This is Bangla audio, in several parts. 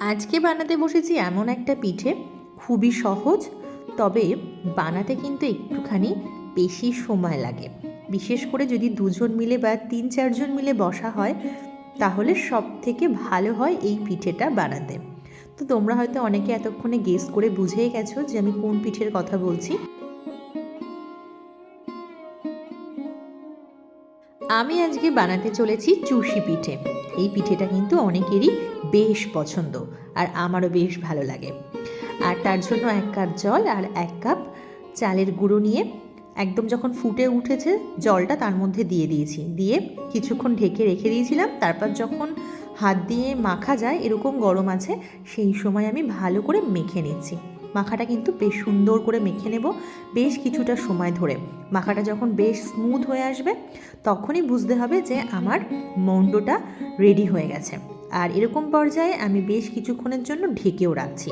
আজকে বানাতে বসেছি এমন একটা পিঠে। খুবই সহজ, তবে বানাতে কিন্তু একটুখানি বেশি সময় লাগে। বিশেষ করে যদি দুজন মিলে বা তিন, চারজন মিলে বসা হয়, তাহলে সব থেকে ভালো হয় এই পিঠেটা বানাতে। তো তোমরা হয়তো অনেকে এতক্ষণে গেস করে বুঝেই গেছো যে আমি কোন পিঠের কথা বলছি। আমি আজকে বানাতে চলেছি চুষি পিঠে। এই পিঠেটা কিন্তু অনেকেরই বেশ পছন্দ আর আমারও বেশ ভালো লাগে। আর তার জন্য এক কাপ জল আর এক কাপ চালের গুঁড়ো নিয়ে একদম যখন ফুটে উঠেছে জলটা তার মধ্যে দিয়ে দিয়েছি। দিয়ে কিছুক্ষণ ঢেকে রেখে দিয়েছিলাম। তারপর যখন হাত দিয়ে মাখা যায়, এরকম গরম আছে, সেই সময় আমি ভালো করে মেখে নিচ্ছি। মাখাটা কিন্তু বেশ সুন্দর করে মেখে নেব বেশ কিছুটা সময় ধরে। মাখাটা যখন বেশ স্মুথ হয়ে আসবে, তখনই বুঝতে হবে যে আমার মন্ডটা রেডি হয়ে গেছে। আর এরকম পর্যায়ে আমি বেশ কিছুক্ষণের জন্য ঢেকেও রাখছি।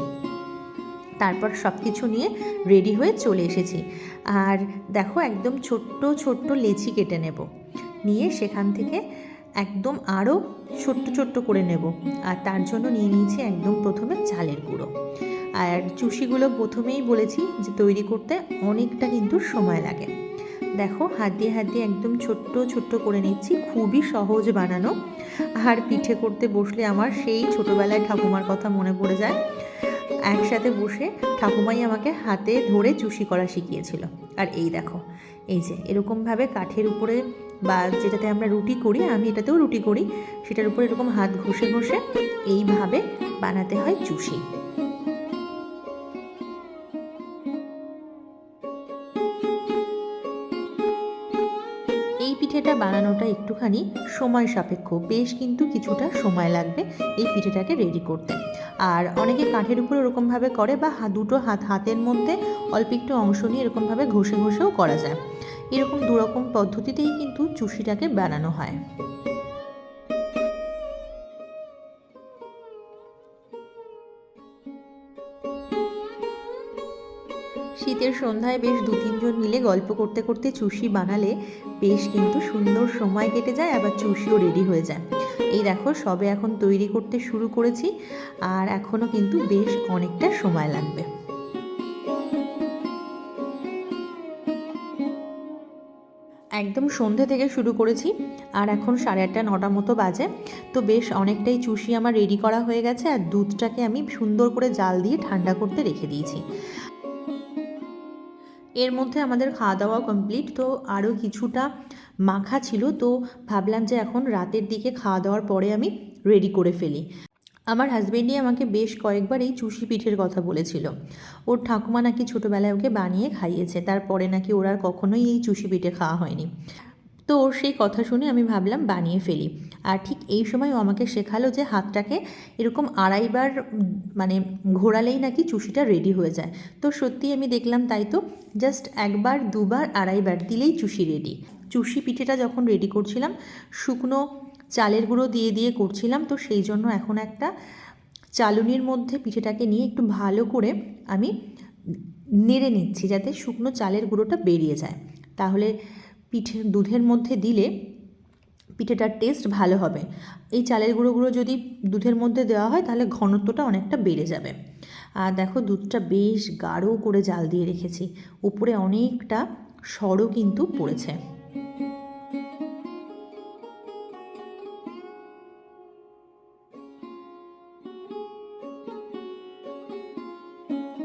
তারপর সব কিছু নিয়ে রেডি হয়ে চলে এসেছি। আর দেখো একদম ছোট্ট ছোট্ট লেচি কেটে নেব। নিয়ে সেখান থেকে একদম আরও ছোট্ট ছোট্ট করে নেব। আর তার জন্য নিয়ে নিয়েছি একদম প্রথমে চালের গুঁড়ো। আর চুষিগুলো প্রথমেই বলেছি যে তৈরি করতে অনেকটা কিন্তু সময় লাগে। দেখো, হাত দিয়ে হাত দিয়ে একদম ছোট্ট ছোট্ট করে নিচ্ছি, খুবই সহজ বানানো। আর পিঠে করতে বসলে আমার সেই ছোটোবেলায় ঠাকুমার কথা মনে পড়ে যায়। একসাথে বসে ঠাকুমাই আমাকে হাতে ধরে চুষি করা শিখিয়েছিল। আর এই দেখো, এই যে এরকমভাবে কাঠের উপরে বা যেটাতে আমরা রুটি করি, আমি এটাতেও রুটি করি, সেটার উপরে এরকম হাত ঘষে ঘষে এইভাবে বানাতে হয় চুষি। পিঠেটা বানানোটা একটুখানি সময় সাপেক্ষ। বেশ কিন্তু কিছুটা সময় লাগবে এই পিঠেটাকে রেডি করতে। আর অনেকে কাঠের উপরে ওরকমভাবে করে বা দুটো হাত হাতের মধ্যে অল্প একটু অংশ নিয়ে এরকমভাবে ঘষে ঘষেও করা যায়। এরকম দুরকম পদ্ধতিতেই কিন্তু চুষিটাকে বানানো হয়। শীতের সন্ধ্যায় বেশ দু তিনজন মিলে গল্প করতে করতে চুষি বানালে বেশ কিন্তু সুন্দর সময় কেটে যায়, আবার চুষিও রেডি হয়ে যায়। এই দেখো, সবে এখন তৈরি করতে শুরু করেছি, আর এখনও কিন্তু বেশ অনেকটা সময় লাগবে। একদম সন্ধে থেকে শুরু করেছি, আর এখন সাড়ে আটটা, নটা মতো বাজে। তো বেশ অনেকটাই চুষি আমার রেডি করা হয়ে গেছে, আর দুধটাকে আমি সুন্দর করে জাল দিয়ে ঠান্ডা করতে রেখে দিয়েছি। এর মধ্যে আমাদের খাওয়া দাওয়া কমপ্লিট তো আরও কিছুটা মাখা ছিল, তো ভাবলাম যে এখন রাতের দিকে খাওয়া দাওয়ার পরে আমি রেডি করে ফেলি। আমার হাজব্যান্ডই আমাকে বেশ কয়েকবার এই চুষি পিঠের কথা বলেছিল। ওর ঠাকুমা নাকি ছোটোবেলায় ওকে বানিয়ে খাইয়েছে, তারপরে নাকি ওর আর কখনোই এই চুষি পিঠে খাওয়া হয়নি। তো ওর সেই কথা শুনে আমি ভাবলাম বানিয়ে ফেলি। আর ঠিক এই সময় ও আমাকে শেখালো যে হাতটাকে এরকম আড়াইবার মানে ঘোরালেই নাকি চুষিটা রেডি হয়ে যায়। তো সত্যি আমি দেখলাম তাই তো জাস্ট একবার, দুবার, আড়াইবার দিলেই চুষি রেডি চুষি পিঠেটা যখন রেডি করছিলাম, শুকনো চালের গুঁড়ো দিয়ে দিয়ে করছিলাম, তো সেই জন্য এখন একটা চালুনির মধ্যে পিঠেটাকে নিয়ে একটু ভালো করে আমি নেড়ে নিচ্ছি যাতে শুকনো চালের গুঁড়োটা বেরিয়ে যায়। তাহলে পিঠে দুধের মধ্যে দিলে পিঠেটার টেস্ট ভালো হবে। এই চালের গুঁড়োগুলো যদি দুধের মধ্যে দেওয়া হয়, তাহলে ঘনত্বটা অনেকটা বেড়ে যাবে। আর দেখো, দুধটা বেশ গাঢ় করে জাল দিয়ে রেখেছি। উপরে অনেকটা সরও কিন্তু পড়েছে।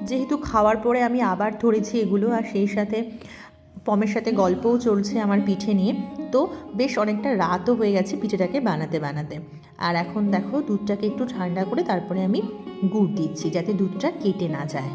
যেহেতু খাওয়ার পরে আমি আবার ধরেছি এগুলো, আর সেই সাথে পমের সাথে গল্পও চলছে আমার পিঠে নিয়ে। তো বেশ অনেকটা রাতও হয়ে গেছে পিঠেটাকে বানাতে বানাতে। আর এখন দেখো দুধটাকে একটু ঠান্ডা করে তারপরে আমি গুড় দিচ্ছি যাতে দুধটা কেটে না যায়।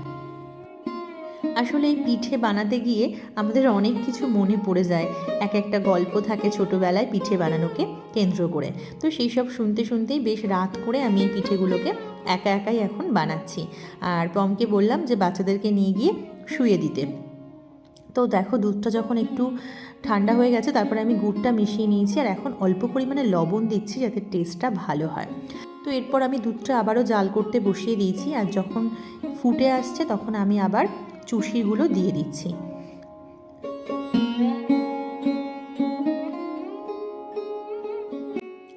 আসলে এই পিঠে বানাতে গিয়ে আমাদের অনেক কিছু মনে পড়ে যায়। এক একটা গল্প থাকে ছোটোবেলায় পিঠে বানানোকে কেন্দ্র করে। তো সেই সব শুনতে শুনতেই বেশ রাত করে আমি এই পিঠেগুলোকে একা একাই এখন বানাচ্ছি। আর পমকে বললাম যে বাচ্চাদেরকে নিয়ে গিয়ে শুয়ে দিতে। তো দেখো দুধটা যখন একটু ঠান্ডা হয়ে গেছে, তারপরে আমি গুড়টা মিশিয়ে নিয়েছি আর এখন অল্প পরিমাণে লবণ দিচ্ছি যাতে টেস্টটা ভালো হয়। তো এরপর আমি দুধটা আবারও জাল করতে বসিয়ে দিয়েছি আর যখন ফুটে আসছে তখন আমি আবার চুষিগুলো দিয়ে দিচ্ছি।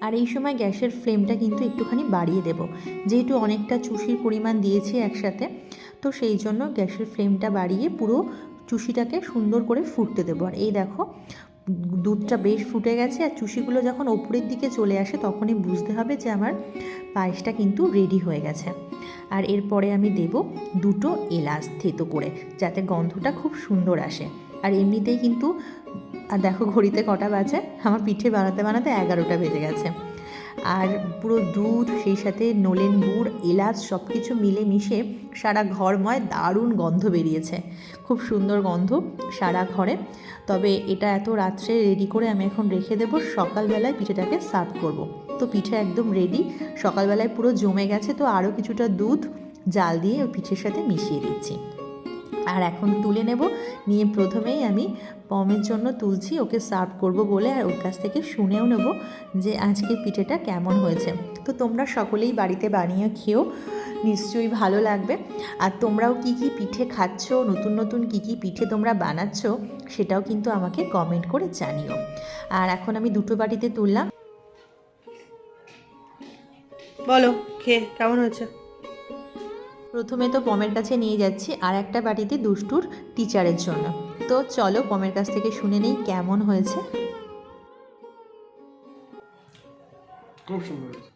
আর এই সময় গ্যাসের ফ্লেমটা কিন্তু একটুখানি বাড়িয়ে দেব। যেহেতু অনেকটা চুষির পরিমাণ দিয়েছি একসাথে, তো সেই জন্য গ্যাসের ফ্লেমটা বাড়িয়ে পুরো চুষিটাকে সুন্দর করে ফুটতে দেবো। আর এই দেখো, দুধটা বেশ ফুটে গেছে, আর চুষিগুলো যখন ওপরের দিকে চলে আসে, তখনই বুঝতে হবে যে আমার পায়েসটা কিন্তু রেডি হয়ে গেছে। আর এরপরে আমি দেব দুটো এলাচ থেতো করে, যাতে গন্ধটা খুব সুন্দর আসে। আর এমনিতেই কিন্তু, আর দেখো ঘড়িতে কটা বাজে, আমার পিঠে বানাতে বানাতে এগারোটা বেজে গেছে। আর পুরো দুধ, সেই সাথে নলেন গুড়, এলাচ সব কিছু মিলে মিশে সারা ঘরময় দারুণ গন্ধ বেরিয়েছে। খুব সুন্দর গন্ধ সারা ঘরে। তবে এটা এত রাত্রে রেডি করে আমি এখন রেখে দেবো, সকালবেলায় পিঠেটাকে সার্ভ করব। তো পিঠে একদম রেডি সকালবেলায় পুরো জমে গেছে, তো আরও কিছুটা দুধ, জাল দিয়ে ওই পিঠের সাথে মিশিয়ে দিচ্ছি। আর এখন তুলে নেব। নিয়ে প্রথমেই আমি পমের জন্য তুলছি, ওকে সার্ভ করব বলে আর ওর কাছ থেকে শুনেও নেব যে আজকের পিঠেটা কেমন হয়েছে। তো তোমরা সকলেই বাড়িতে বানিয়ে খেও, নিশ্চয়ই ভালো লাগবে। আর তোমরাও কি কি পিঠে খাচ্ছ, নতুন নতুন কি কি পিঠে তোমরা বানাচ্ছ, সেটাও কিন্তু আমাকে কমেন্ট করে জানিও। আর এখন আমি দুটো বাটিতে তুললাম। বলো, খেয়ে, কেমন হয়েছে? প্রথমে তো পমের কাছে নিয়ে যাচ্ছি, আর একটা বাটিতে দুষ্টুর টিচারের জন্য। তো চলো পমের কাছ থেকে শুনে নেই কেমন হয়েছে। খুব সুন্দর